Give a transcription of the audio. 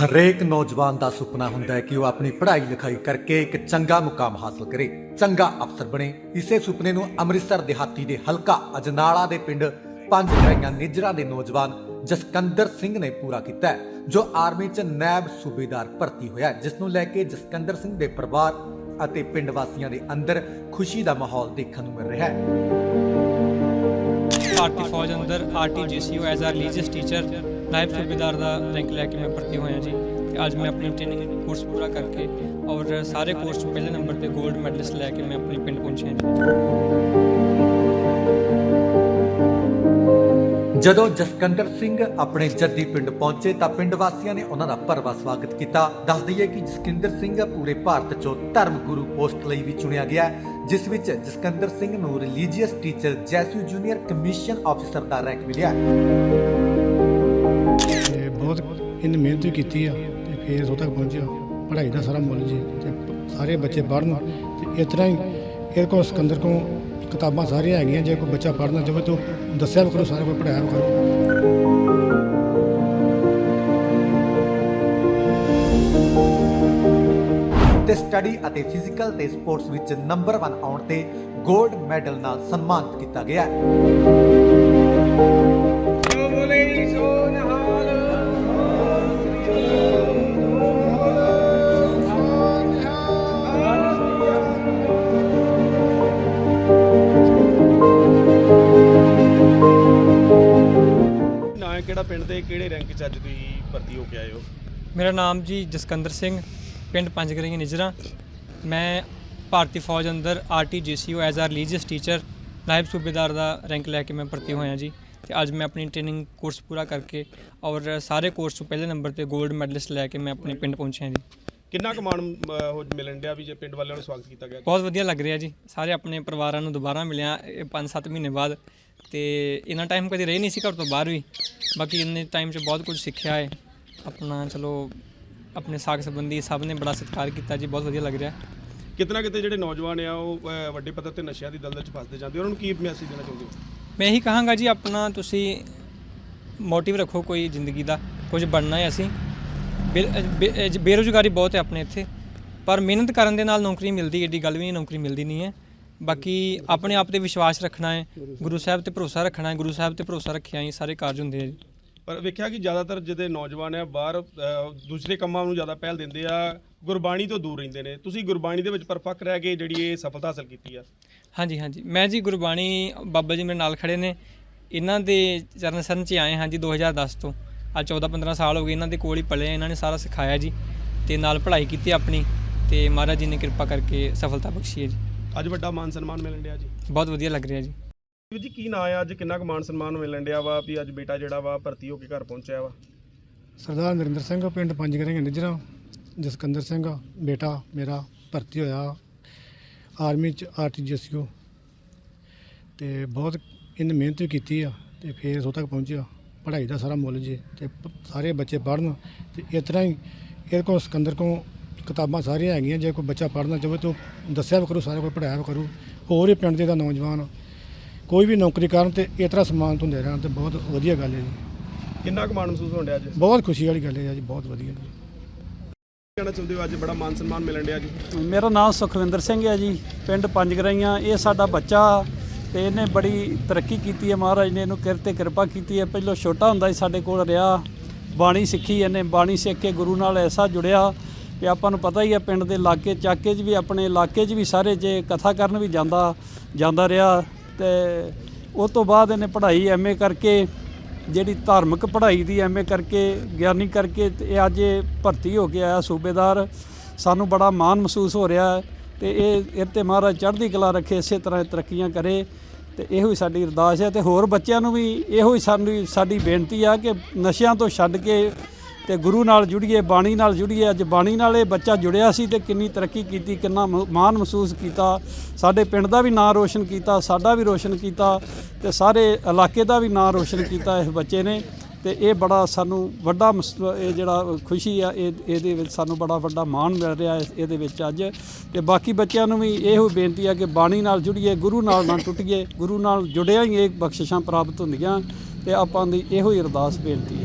ਹਰੇਕ ਨੌਜਵਾਨ ਦਾ ਸੁਪਨਾ ਹੁੰਦਾ ਹੈ ਕਿ ਉਹ ਆਪਣੀ ਪੜ੍ਹਾਈ ਲਿਖਾਈ ਕਰਕੇ ਇੱਕ ਚੰਗਾ ਮੁਕਾਮ ਹਾਸਲ ਕਰੇ ਚੰਗਾ ਅਫਸਰ ਬਣੇ। ਇਸੇ ਸੁਪਨੇ ਨੂੰ ਅੰਮ੍ਰਿਤਸਰ ਦਿਹਾਤੀ ਦੇ ਹਲਕਾ ਅਜਨਾਲਾ ਦੇ ਪਿੰਡ ਪੰਜ ਗਰਾਈਆਂ ਨਿਜਰਾ ਦੇ ਨੌਜਵਾਨ ਜਸਕੰਦਰ ਸਿੰਘ ਨੇ ਪੂਰਾ ਕੀਤਾ ਹੈ, ਜੋ ਆਰਮੀ 'ਚ ਨੈਬ ਸੂਬੇਦਾਰ ਭਰਤੀ ਹੋਇਆ ਹੈ, ਜਿਸ ਨੂੰ ਲੈ ਕੇ ਜਸਕੰਦਰ ਸਿੰਘ ਦੇ ਪਰਿਵਾਰ ਅਤੇ ਪਿੰਡ ਵਾਸੀਆਂ ਦੇ ਅੰਦਰ ਖੁਸ਼ੀ ਦਾ ਮਾਹੌਲ ਦੇਖਣ ਨੂੰ ਮਿਲ ਰਿਹਾ ਹੈ। ਭਾਰਤੀ ਫੌਜ ਅੰਦਰ RTGCU as a religious teacher ਨਾਇਬ ਸੂਬੇਦਾਰ ਦਾ ਰੈਂਕ ਲੈ ਕੇ ਮੈਂ ਭਰਤੀ ਹੋਇਆ ਜੀ। ਤੇ ਅੱਜ ਮੈਂ ਆਪਣੀ ਟ੍ਰੇਨਿੰਗ ਕੋਰਸ ਪੂਰਾ ਕਰਕੇ ਔਰ ਸਾਰੇ ਕੋਰਸ 'ਚ ਪਹਿਲੇ ਨੰਬਰ ਤੇ 골ਡ ਮੈਡਲਿਸਟ ਲੈ ਕੇ ਮੈਂ ਆਪਣੇ ਪਿੰਡ ਪਹੁੰਚਿਆ ਜੀ। ਜਦੋਂ ਜਸਕੰਦਰ ਸਿੰਘ ਆਪਣੇ ਜੱਦੀ ਪਿੰਡ ਪਹੁੰਚੇ ਤਾਂ ਪਿੰਡ ਵਾਸੀਆਂ ਨੇ ਉਹਨਾਂ ਦਾ ਭਰਵਾ ਸਵਾਗਤ ਕੀਤਾ। ਦੱਸ ਦਈਏ ਕਿ ਜਸਕਿੰਦਰ ਸਿੰਘ ਪੂਰੇ ਭਾਰਤ 'ਚੋਂ ਧਰਮ ਗੁਰੂ ਪੋਸਟ ਲਈ ਵੀ ਚੁਣਿਆ ਗਿਆ ਹੈ, ਜਿਸ ਵਿੱਚ ਜਸਕੰਦਰ ਸਿੰਘ ਨੂੰ ਰਿਲੀਜੀਅਸ ਟੀਚਰ ਜੈਸੂ ਜੂਨੀਅਰ ਕਮਿਸ਼ਨ ਆਫੀਸਰ ਦਾ ਰੈਂਕ ਮਿਲਿਆ। ਇਹਨੇ ਮਿਹਨਤ ਵੀ ਕੀਤੀ ਆ ਤੇ ਫਿਰ ਇੱਥੋਂ ਤੱਕ ਪਹੁੰਚਿਆ ਪੜ੍ਹਾਈ ਦਾ ਸਾਰਾ ਮੁੱਲ ਜੀ ਤੇ ਸਾਰੇ ਬੱਚੇ ਪੜ੍ਹਨ ਤੇ ਇਸ ਤਰ੍ਹਾਂ ਹੀ ਇਹਦੇ ਕੋਲ ਸਿਕੰਦਰ ਕੋਲ ਕਿਤਾਬਾਂ ਸਾਰੀਆਂ ਹੈਗੀਆਂ, ਜੇ ਕੋਈ ਬੱਚਾ ਪੜ੍ਹਨਾ ਚਾਹੇ ਤਾਂ ਦੱਸਿਆ ਵੀ ਕਰੋ, ਸਾਰੇ ਕੋਲ ਪੜ੍ਹਾਇਆ ਵੀ ਕਰੋ। ਤੇ ਸਟੱਡੀ ਅਤੇ ਫਿਜ਼ੀਕਲ ਤੇ ਸਪੋਰਟਸ ਵਿੱਚ ਨੰਬਰ 1 ਆਉਣ ਤੇ 골ਡ ਮੈਡਲ ਨਾਲ ਸਨਮਾਨਿਤ ਕੀਤਾ ਗਿਆ ਹੈ। ਕਿਹੜਾ ਪਿੰਡ ਤੇ ਕਿਹੜੇ ਰੈਂਕ 'ਚ ਅੱਜ ਤੁਸੀਂ ਭਰਤੀ ਹੋ ਕੇ ਆਏ ਹੋ? ਮੇਰਾ ਨਾਮ ਜੀ ਜਸਕੰਦਰ ਸਿੰਘ ਪਿੰਡ ਪੰਜਗਰੀਆਂ ਨਿਜਰਾ। ਮੈਂ ਭਾਰਤੀ ਫੌਜ ਅੰਦਰ RTGCU as a religious teacher ਨਾਇਬ ਸੂਬੇਦਾਰ ਦਾ ਰੈਂਕ ਲੈ ਕੇ ਮੈਂ ਭਰਤੀ ਹੋਇਆ ਜੀ। ਤੇ ਅੱਜ ਮੈਂ ਆਪਣੀ ਟ੍ਰੇਨਿੰਗ ਕੋਰਸ ਪੂਰਾ ਕਰਕੇ ਔਰ ਸਾਰੇ ਕੋਰਸ 'ਚ ਪਹਿਲੇ ਨੰਬਰ ਤੇ 골ਡ ਮੈਡਲਿਸਟ ਲੈ ਕੇ ਮੈਂ ਆਪਣੇ ਪਿੰਡ ਪਹੁੰਚਿਆ ਜੀ। ਕਿੰਨਾ ਕੁ ਮਾਣ ਅਹ, ਹੋ ਮਿਲਣ ਡਿਆ ਵੀ ਜੇ ਪਿੰਡ ਵਾਲਿਆਂ ਨੂੰ ਸਵਾਗਤ ਕੀਤਾ ਗਿਆ? ਬਹੁਤ ਵਧੀਆ ਲੱਗ ਰਿਹਾ ਜੀ। ਸਾਰੇ ਆਪਣੇ ਪਰਿਵਾਰਾਂ ਨੂੰ ਦੁਬਾਰਾ ਮਿਲਿਆ। 5-7 ਮਹੀਨੇ ਬਾਅਦ ਤੇ ਇੰਨਾ ਟਾਈਮ ਕਦੇ ਰਹੇ ਨਹੀਂ ਸੀ ਘਰ ਤੋਂ ਬਾਹਰ ਵੀ। ਬਾਕੀ ਇੰਨੇ ਟਾਈਮ 'ਚ ਬਹੁਤ ਕੁਝ ਸਿੱਖਿਆ ਹੈ। ਆਪਣਾ ਚਲੋ ਆਪਣੇ ਸਾਖ ਸੰਬੰਧੀ ਸਭ ਨੇ ਬੜਾ ਸਤਿਕਾਰ ਕੀਤਾ ਜੀ ਬਹੁਤ ਵਧੀਆ ਲੱਗ ਰਿਹਾ। ਕਿਤਨਾ ਕਿਤੇ ਜਿਹੜੇ ਨੌਜਵਾਨ ਆ ਉਹ ਅਹ, ਵੱਡੇ ਪੱਧਰ ਤੇ ਨਸ਼ਿਆਂ ਦੀ ਦਲਦਲ 'ਚ ਫਸਦੇ ਜਾਂਦੇ ਉਹਨਾਂ ਨੂੰ ਕੀ ਮੈਸੇਜ ਦੇਣਾ ਚਾਹੁੰਦੇ ਹੋ ਮੈਂ ਇਹੀ ਕਹਾਂਗਾ ਜੀ ਆਪਣਾ ਤੁਸੀਂ ਮੋਟਿਵ ਰੱਖੋ ਕੋਈ ਜ਼ਿੰਦਗੀ ਦਾ। ਕੁਝ ਬਣਨਾ ਹੈ ਅਸੀਂ। ਬੇਰੁਜ਼ਗਾਰੀ ਬਹੁਤ ਹੈ ਆਪਣੇ ਇੱਥੇ। ਪਰ ਮਿਹਨਤ ਕਰਨ ਦੇ ਨਾਲ ਨੌਕਰੀ ਮਿਲਦੀ ਏਡੀ ਗੱਲ ਵੀ ਨਹੀਂ ਨੌਕਰੀ ਮਿਲਦੀ ਨਹੀਂ ਹੈ। ਬਾਕੀ ਆਪਣੇ ਆਪ ਤੇ ਵਿਸ਼ਵਾਸ ਰੱਖਣਾ ਹੈ ਗੁਰੂ ਸਾਹਿਬ ਤੇ ਭਰੋਸਾ ਰੱਖਣਾ ਹੈ ਗੁਰੂ ਸਾਹਿਬ ਤੇ ਭਰੋਸਾ ਰੱਖਿਆ ਹੀ ਸਾਰੇ ਕਾਰਜ ਹੁੰਦੇ ਆ ਜੀ। ਪਰ ਵੇਖਿਆ ਕਿ ਜ਼ਿਆਦਾਤਰ ਜਿਹੜੇ ਨੌਜਵਾਨ ਆ ਬਾਹਰ ਦੂਸਰੇ ਕੰਮਾਂ ਨੂੰ ਜ਼ਿਆਦਾ ਪਹਿਲ ਦਿੰਦੇ ਆ ਗੁਰਬਾਣੀ ਤੋਂ ਦੂਰ ਰਹਿੰਦੇ ਨੇ। ਤੁਸੀਂ ਗੁਰਬਾਣੀ ਦੇ ਵਿੱਚ ਪਰਫੈਕਟ ਰਹਿ ਕੇ ਜਿਹੜੀ ਇਹ ਸਫਲਤਾ ਹਾਸਲ ਕੀਤੀ ਆ। ਹਾਂਜੀ ਹਾਂਜੀ। ਮੈਂ ਜੀ ਗੁਰਬਾਣੀ ਬਾਬਾ ਜੀ ਮੇਰੇ ਨਾਲ ਖੜੇ ਨੇ। ਇਹਨਾਂ ਦੇ ਚਰਨ ਸਰਨ ਚ ਆਏ ਹਾਂ ਜੀ 2010 ਤੋਂ। ਅੱਜ 14 15 ਸਾਲ ਹੋ ਗਏ ਇਹਨਾਂ ਦੇ ਕੋਲ ਹੀ ਪਲੇ ਇਹਨਾਂ ਨੇ ਸਾਰਾ ਸਿਖਾਇਆ ਜੀ ਤੇ ਨਾਲ ਪੜ੍ਹਾਈ ਕੀਤੀ ਆਪਣੀ ਤੇ ਮਹਾਰਾਜ ਜੀ ਨੇ ਕਿਰਪਾ ਕਰਕੇ ਸਫਲਤਾ ਬਖਸ਼ੀ ਹੈ ਜੀ। ਅੱਜ ਵੱਡਾ ਮਾਨ ਸਨਮਾਨ ਮਿਲਣ ਡਿਆ ਜੀ। ਬਹੁਤ ਵਧੀਆ ਲੱਗ ਰਿਹਾ ਜੀ। ਵੀਰ ਜੀ ਕੀ ਨਾਂ ਆ? ਅੱਜ ਕਿੰਨਾ ਕੁ ਮਾਨ ਸਨਮਾਨ ਮਿਲਣ ਡਿਆ ਵਾ ਵੀ ਅੱਜ ਬੇਟਾ ਜਿਹੜਾ ਵਾ ਭਰਤੀ ਹੋ ਕੇ ਘਰ ਪਹੁੰਚਿਆ ਵਾ? ਸਰਦਾਰ ਨਰਿੰਦਰ ਸਿੰਘ ਪਿੰਡ ਪੰਜ ਗਰਾਈਆਂ ਨਿਜਰਾ ਜਸਕੰਦਰ ਸਿੰਘ ਬੇਟਾ ਮੇਰਾ ਭਰਤੀ ਹੋਇਆ ਆਰਮੀ ਚ ਆਰਟੀਜੀਐਸਯੂ ਤੇ ਬਹੁਤ ਇਹਨੇ ਮਿਹਨਤ ਵੀ ਕੀਤੀ ਆ ਤੇ ਫਿਰ ਇੱਥੋਂ ਤੱਕ ਪਹੁੰਚਿਆ। ਪੜ੍ਹਾਈ ਦਾ ਸਾਰਾ ਮੁੱਲ ਜੀ ਤੇ ਪ- ਸਾਰੇ ਬੱਚੇ ਪੜ੍ਹਨ ਤੇ ਇਸ ਤਰ੍ਹਾਂ ਹੀ ਇਹਦੇ ਕੋਲ ਸਿਕੰਦਰ ਕੋਲ ਕਿਤਾਬਾਂ ਸਾਰੀਆਂ ਹੈਗੀਆਂ ਜੇ ਕੋਈ ਬੱਚਾ ਪੜ੍ਹਨਾ ਚਾਹੇ ਤਾਂ ਦੱਸਿਆ ਵੀ ਕਰੋ ਸਾਰਾ ਕੋਈ ਪੜ੍ਹਾਇਆ ਵੀ ਕਰੂ। ਹੋਰ ਵੀ ਪਿੰਡ ਦੇ ਦਾ ਨੌਜਵਾਨ ਕੋਈ ਵੀ ਨੌਕਰੀ ਕਰਨ ਤੇ ਇਸ ਤਰ੍ਹਾਂ ਸਨਮਾਨਿਤ ਹੁੰਦੇ ਰਹਿਣ ਤੇ ਬਹੁਤ ਵਧੀਆ ਗੱਲ ਹੈ ਜੀ। ਕਿੰਨਾ ਕੁ ਮਾਣ ਮਹਿਸੂਸ ਹੋਣ ਡਿਆ ਅੱਜ? ਬਹੁਤ ਖੁਸ਼ੀ ਵਾਲੀ ਗੱਲ ਹੈ ਜੀ ਬਹੁਤ ਵਧੀਆ ਜੀ। ਕਹਿਣਾ ਚਾਹੁੰਦੇ ਹੋ ਅੱਜ ਬੜਾ ਮਾਨ ਸਨਮਾਨ ਮਿਲਣ ਡਿਆ ਜੀ? ਮੇਰਾ ਨਾਮ ਸੁਖਵਿੰਦਰ ਸਿੰਘ ਹੈ ਜੀ ਪਿੰਡ ਪੰਜਗਰਾਈਆਂ ਇਹ ਸਾਡਾ ਬੱਚਾ ਤੇ ਇਹਨੇ ਬੜੀ ਤਰੱਕੀ ਕੀਤੀ ਹੈ ਮਹਾਰਾਜ ਨੇ ਇਹਨੂੰ ਕਿਰ ਤੇ ਕਿਰਪਾ ਕੀਤੀ ਹੈ। ਪਹਿਲਾਂ ਛੋਟਾ ਹੁੰਦਾ ਸੀ ਸਾਡੇ ਕੋਲ ਰਿਹਾ ਬਾਣੀ ਸਿੱਖੀ ਇਹਨੇ ਬਾਣੀ ਸਿੱਖ ਕੇ ਗੁਰੂ ਨਾਲ ਐਸਾ ਜੁੜਿਆ। ਵੀ ਆਪਾਂ ਨੂੰ ਪਤਾ ਹੀ ਹੈ ਪਿੰਡ ਦੇ ਇਲਾਕੇ, ਚਾਕੇ 'ਚ ਵੀ, ਆਪਣੇ ਇਲਾਕੇ 'ਚ ਵੀ ਸਾਰੇ ਜੇ ਕਥਾ ਕਰਨ ਵੀ ਜਾਂਦਾ ਜਾਂਦਾ ਰਿਹਾ ਤੇ ਉਸ ਤੋਂ ਬਾਅਦ ਇਹਨੇ ਪੜ੍ਹਾਈ ਐਮਏ ਕਰਕੇ, ਜਿਹੜੀ ਧਾਰਮਿਕ ਪੜ੍ਹਾਈ ਦੀ ਐਮਏ ਕਰਕੇ, ਗਿਆਨੀ ਕਰਕੇ ਇਹ ਅੱਜ ਇਹ ਭਰਤੀ ਹੋ ਕੇ ਆਇਆ ਸੂਬੇਦਾਰ। ਸਾਨੂੰ ਬੜਾ ਮਾਣ ਮਹਿਸੂਸ ਹੋ ਰਿਹਾ ਹੈ ਤੇ ਇਹ ਇਹ ਤੇ ਮਹਾਰਾਜ ਚੜ੍ਹਦੀ ਕਲਾ ਰੱਖੇ, ਇਸੇ ਤਰ੍ਹਾਂ ਤਰੱਕੀਆਂ ਕਰੇ ਤੇ ਇਹੋ ਹੀ ਸਾਡੀ ਅਰਦਾਸ ਹੈ ਤੇ ਹੋਰ ਬੱਚਿਆਂ ਨੂੰ ਵੀ ਇਹੋ ਹੀ ਸਾਨੂੰ, ਸਾਡੀ ਬੇਨਤੀ ਆ ਕਿ ਨਸ਼ਿਆਂ ਤੋਂ ਛੱਡ ਕੇ ਤੇ ਗੁਰੂ ਨਾਲ ਜੁੜੀਏ, ਬਾਣੀ ਨਾਲ ਜੁੜੀਏ। ਅੱਜ ਬਾਣੀ ਨਾਲ ਇਹ ਬੱਚਾ ਜੁੜਿਆ ਸੀ ਤੇ ਕਿੰਨੀ ਤਰੱਕੀ ਕੀਤੀ, ਕਿੰਨਾ ਮ- ਮਾਣ ਮਹਿਸੂਸ ਕੀਤਾ। ਸਾਡੇ ਪਿੰਡ ਦਾ ਵੀ ਨਾਂ ਰੋਸ਼ਨ ਕੀਤਾ, ਸਾਡਾ ਵੀ ਰੋਸ਼ਨ ਕੀਤਾ ਤੇ ਸਾਰੇ ਇਲਾਕੇ ਦਾ ਵੀ ਨਾਂ ਰੋਸ਼ਨ ਕੀਤਾ ਇਸ ਬੱਚੇ ਨੇ। ਤੇ ਇਹ ਬੜਾ ਸਾਨੂੰ ਵੱਡਾ ਮਸ- ਇਹ ਜਿਹੜਾ ਖੁਸ਼ੀ ਆ, ਇਹ, ਇਹਦੇ ਵਿੱਚ ਸਾਨੂੰ ਬੜਾ ਵੱਡਾ ਮਾਣ ਮਿਲ ਰਿਹਾ ਹੈ ਇਹਦੇ ਵਿੱਚ ਅੱਜ। ਤੇ ਬਾਕੀ ਬੱਚਿਆਂ ਨੂੰ ਵੀ ਇਹੋ ਬੇਨਤੀ ਆ ਕਿ ਬਾਣੀ ਨਾਲ ਜੁੜੀਏ, ਗੁਰੂ ਨਾਲ ਨਾ ਟੁੱਟੀਏ। ਗੁਰੂ ਨਾਲ ਜੁੜਿਆ ਹੀ ਇਹ ਬਖਸ਼ਿਸ਼ਾਂ ਪ੍ਰਾਪਤ ਹੁੰਦੀਆਂ ਤੇ ਆਪਾਂ ਦੀ ਇਹੋ ਹੀ ਅਰਦਾਸ ਬੇਨਤੀ